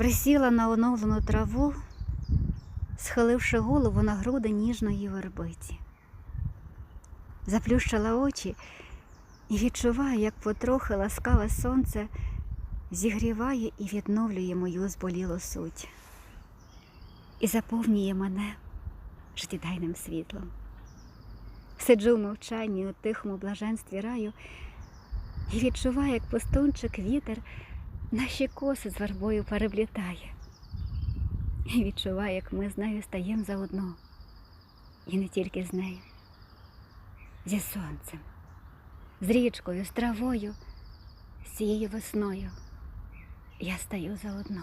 присіла на оновлену траву, схиливши голову на груди ніжної вербиці. Заплющила очі і відчуваю, як потрохи ласкаве сонце зігріває і відновлює мою зболілу суть і заповнює мене життєдайним світлом. Сиджу в мовчанні у тихому блаженстві раю і відчуваю, як пустунчик вітер наші коси з вербою переплітає. І відчуваю, як ми з нею стаємо заодно. І не тільки з нею, зі сонцем, з річкою, з травою, з цією весною. Я стаю заодно.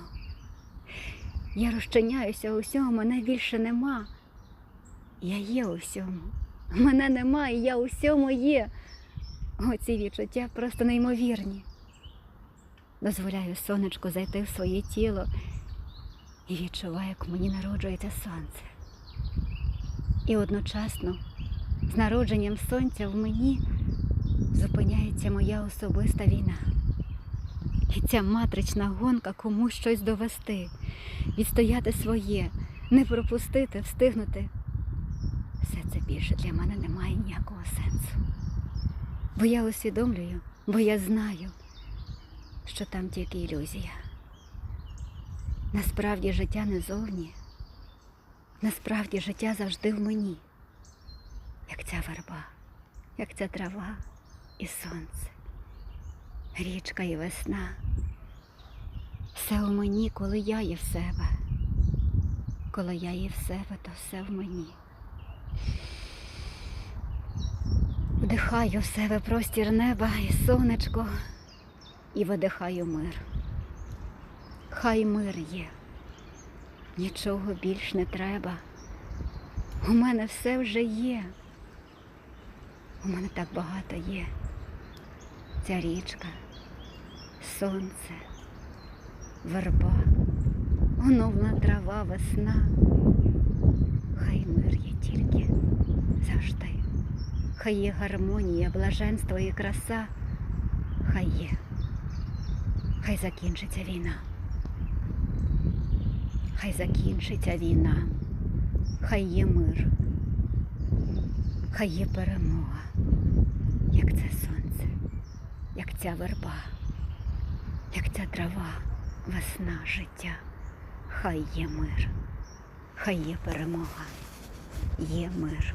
Я розчиняюся у всьому, мене більше нема. Я є у. Мене нема, і я у всьому є. Оці відчуття просто неймовірні. Дозволяю сонечку зайти в своє тіло і відчуваю, як мені народжується сонце. І одночасно з народженням сонця в мені зупиняється моя особиста війна. І ця матрична гонка комусь щось довести, відстояти своє, не пропустити, встигнути. Все це більше для мене не має ніякого сенсу. Бо я усвідомлюю, бо я знаю, що там тільки ілюзія. Насправді життя не зовні, насправді життя завжди в мені, як ця верба, як ця трава і сонце, річка і весна. Все у мені, коли я є в себе. Коли я є в себе, то все в мені. Вдихаю в себе простір неба і сонечко і видихаю мир. Хай мир є. Нічого більш не треба. У мене все вже є. У мене так багато є. Ця річка, сонце, верба, оновна трава, весна. Хай мир є тільки завжди. Хай є гармонія, блаженство і краса. Хай є. Хай закінчиться війна. Хай закінчиться війна. Хай є мир. Хай є перемога, як це сонце, як ця верба, як ця трава, весна життя. Хай є мир, хай є перемога, є мир.